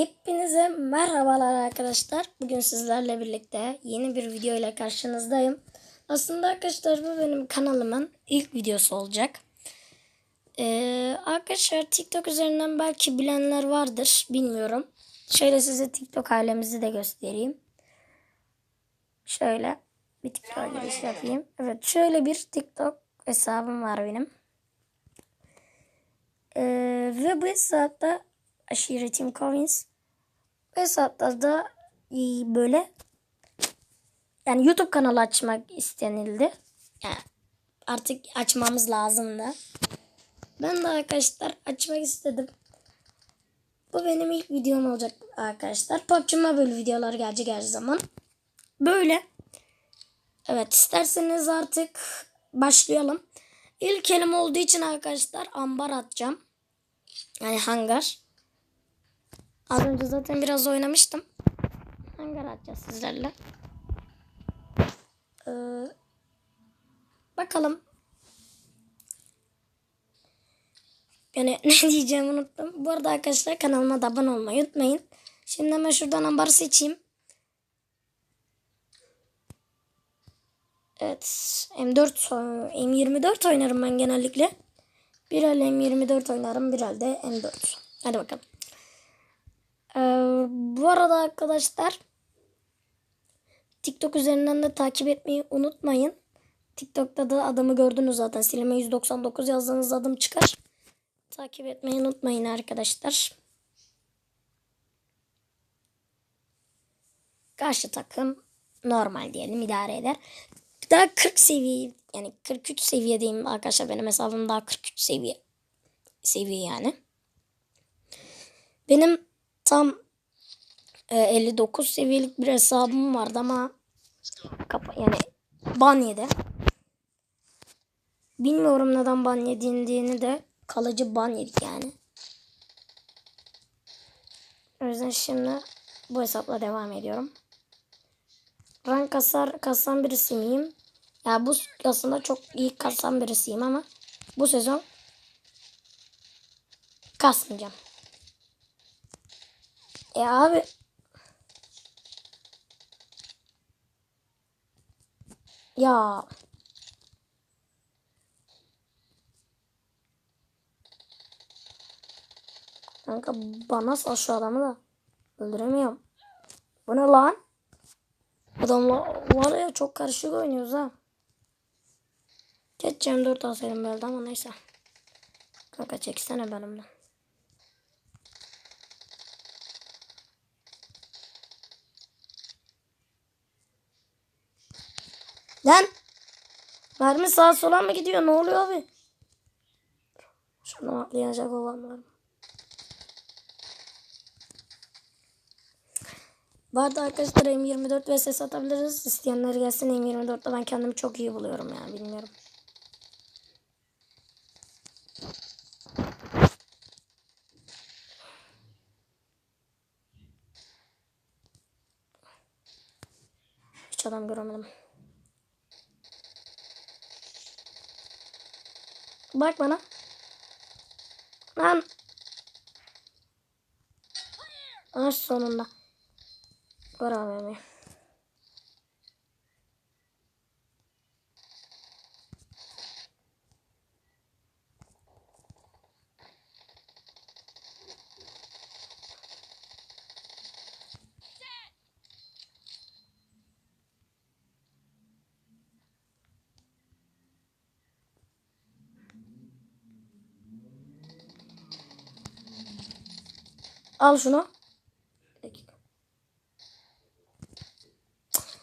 Hepinize merhabalar arkadaşlar. Bugün sizlerle birlikte yeni bir video ile karşınızdayım. Aslında arkadaşlar bu benim kanalımın ilk videosu olacak. Ee, arkadaşlar TikTok üzerinden belki bilenler vardır. Bilmiyorum. Şöyle size TikTok ailemizi de göstereyim. Şöyle bir TikTok giriş yapayım. Evet şöyle bir TikTok hesabım var benim. Ee, ve bu hesapta aşiretim Coins. Bu hesapta da e, böyle yani YouTube kanalı açmak istenildi. Yani artık açmamız lazımdı. Ben de arkadaşlar açmak istedim. Bu benim ilk videom olacak arkadaşlar. PUBG Mobile videolar gelecek her zaman. Böyle. Evet isterseniz artık başlayalım. İlk elim olduğu için arkadaşlar ambar atacağım. Yani hangar. Az önce zaten biraz oynamıştım. Hangar atacağız sizlerle. Ee, bakalım. Yani ne diyeceğimi unuttum. Bu arada arkadaşlar kanalıma da abone olmayı unutmayın. Şimdi hemen şuradan ambarı seçeyim. Evet. M4 M24 oynarım ben genellikle. Bir el M24 oynarım. Bir el de M4. Hadi bakalım. Bu arada arkadaşlar TikTok üzerinden de takip etmeyi unutmayın. TikTok'ta da adımı gördünüz zaten. Silime 199 yazdığınız adım çıkar. Takip etmeyi unutmayın arkadaşlar. Karşı takım normal diyelim idare eder. Daha 40 seviye yani 43 seviyedeyim arkadaşlar benim hesabım daha 43 seviye seviye yani. Benim tam e, 59 seviyelik bir hesabım vardı ama kapa yani ban yedi. Bilmiyorum neden ban yediğini de kalıcı ban yedik yani. O yüzden şimdi bu hesapla devam ediyorum. Rank kasar kasan birisi miyim? Ya bu aslında çok iyi kasan birisiyim ama bu sezon kasmayacağım. E abi ya Kanka bana sal şu adamı da öldüremiyorum. Bu ne lan? Adamla var ya çok karışık oynuyoruz ha. Geçeceğim 4 alsaydım belki ama neyse. Kanka çeksene benimle. Lan! Mermi sağa sola mı gidiyor? Ne oluyor abi? Şuradan atlayacak olan var mı? Bu arada arkadaşlar M24 vs atabiliriz. İsteyenler gelsin M24'te ben kendimi çok iyi buluyorum ya bilmiyorum. Hiç adam göremedim. Bak bana. Lan. Ah sonunda. Var AVM. Al şunu.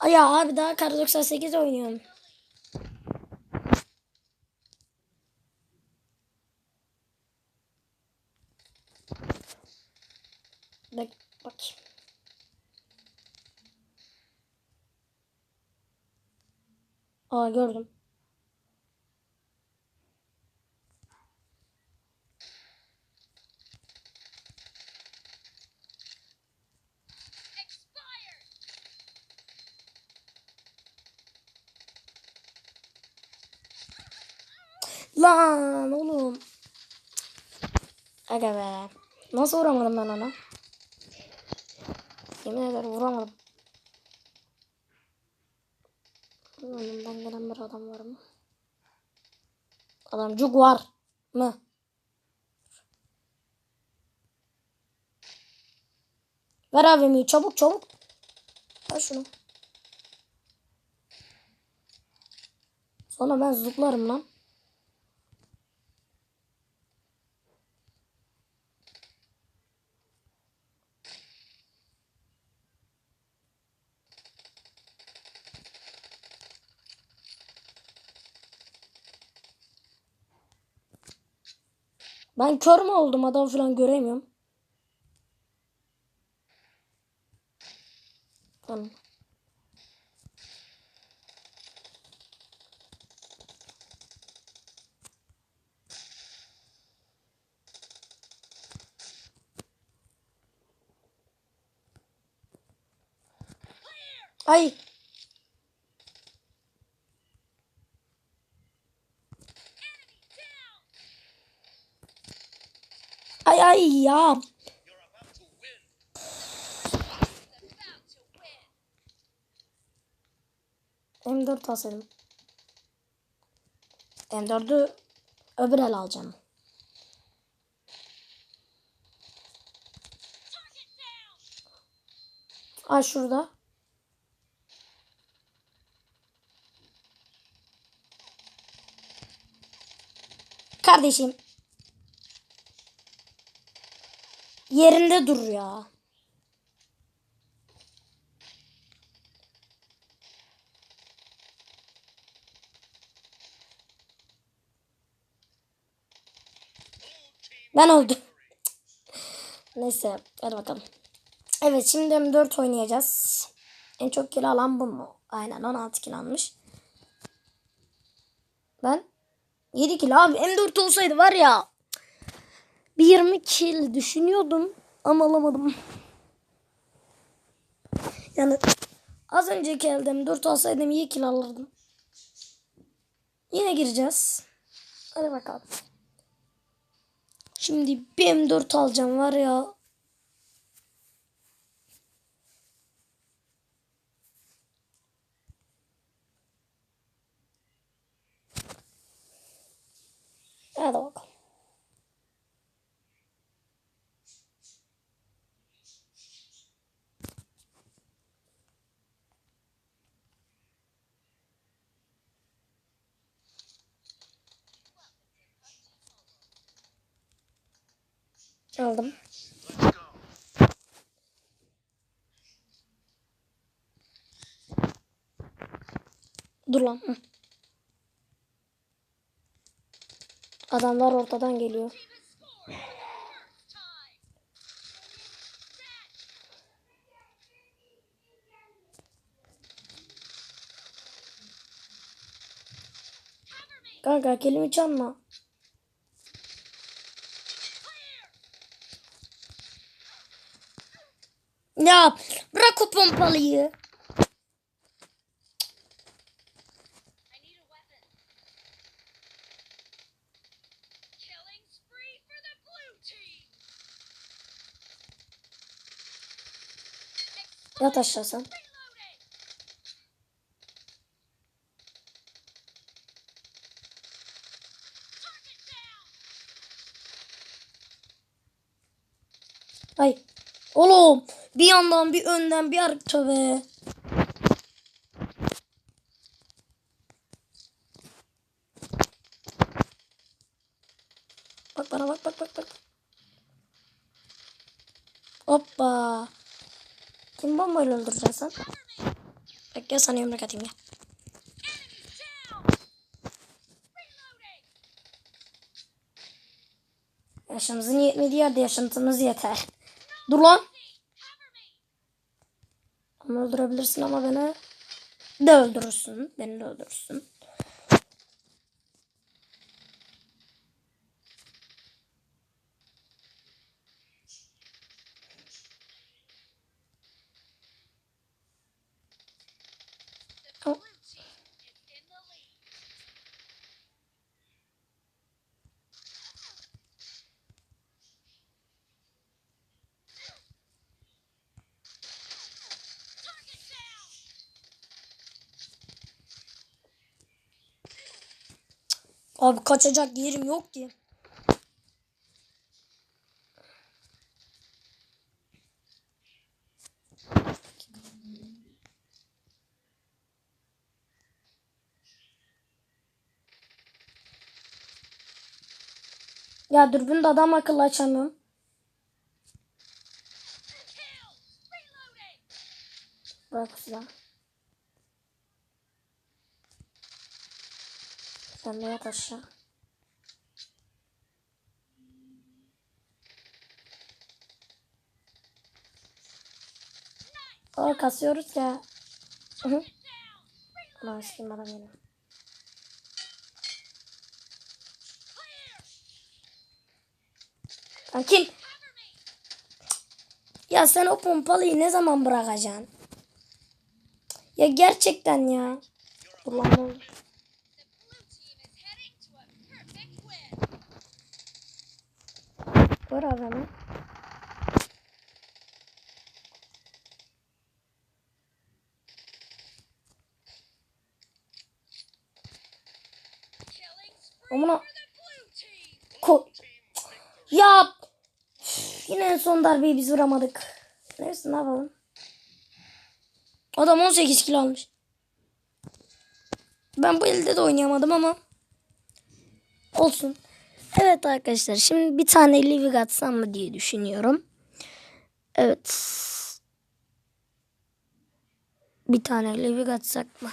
Ay ya abi daha kar 98 oynuyorum. Bak bak. Aa gördüm. Lan oğlum. Aga be. Nasıl vuramadım ben ona? Yemin ederim vuramadım. Önümden gelen bir adam var mı? Adamcık var mı? Ver abimi çabuk çabuk. Ver şunu. Sonra ben zıplarım lan. Ben kör mü oldum adam falan göremiyorum. Tamam. Ay. Ay ay ya. M4 alsaydım. M4'ü öbür el alacağım. Ay şurada. Kardeşim. Yerinde dur ya. Ben oldum. Neyse hadi bakalım. Evet şimdi M4 oynayacağız. En çok kill alan bu mu? Aynen 16 kill almış. Ben 7 kill abi M4 olsaydı var ya bir 20 kill düşünüyordum ama alamadım. Yani az önceki elde M4 alsaydım iyi kill alırdım. Yine gireceğiz. Hadi bakalım. Şimdi bir M4 alacağım var ya. Hadi bakalım. Aldım. Dur lan. Adamlar ortadan geliyor. Kanka kelimi çalma. Ya bırak o pompalıyı. Yat aşağı sen. Ay. Oğlum bir yandan bir önden bir arka be. Bak bana bak bak bak bak. Hoppa. Kim bombayla öldüreceksin sen? Bak gel sana yumruk atayım ya. Yaşımızın yetmediği yerde yaşantımız yeter. Dur lan. Onu öldürebilirsin ama beni de öldürürsün. Beni de öldürürsün. Abi kaçacak yerim yok ki. Ya dürbün de adam akıllı açamıyorum. Kill! Reloading! Bırak silah. Sen de. Aa kasıyoruz ya. Ulan sikeyim adam. Clear! Lan kim? Ya sen o pompalıyı ne zaman bırakacaksın? Ya gerçekten ya. Dur lan ne Killing spree Amına ko ya Üf, yine en son darbeyi biz vuramadık. Neyse ne yapalım? Adam 18 kilo almış. Ben bu elde de oynayamadım ama olsun. Evet arkadaşlar şimdi bir tane Livik atsam mı diye düşünüyorum. Evet. Bir tane Livik atsak mı?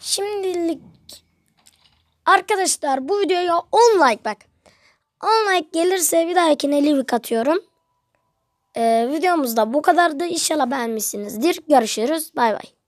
Şimdilik Arkadaşlar bu videoya 10 like bak. 10 like gelirse bir dahakine Livik atıyorum. Ee, videomuz da bu kadardı. İnşallah beğenmişsinizdir. Görüşürüz. Bay bay.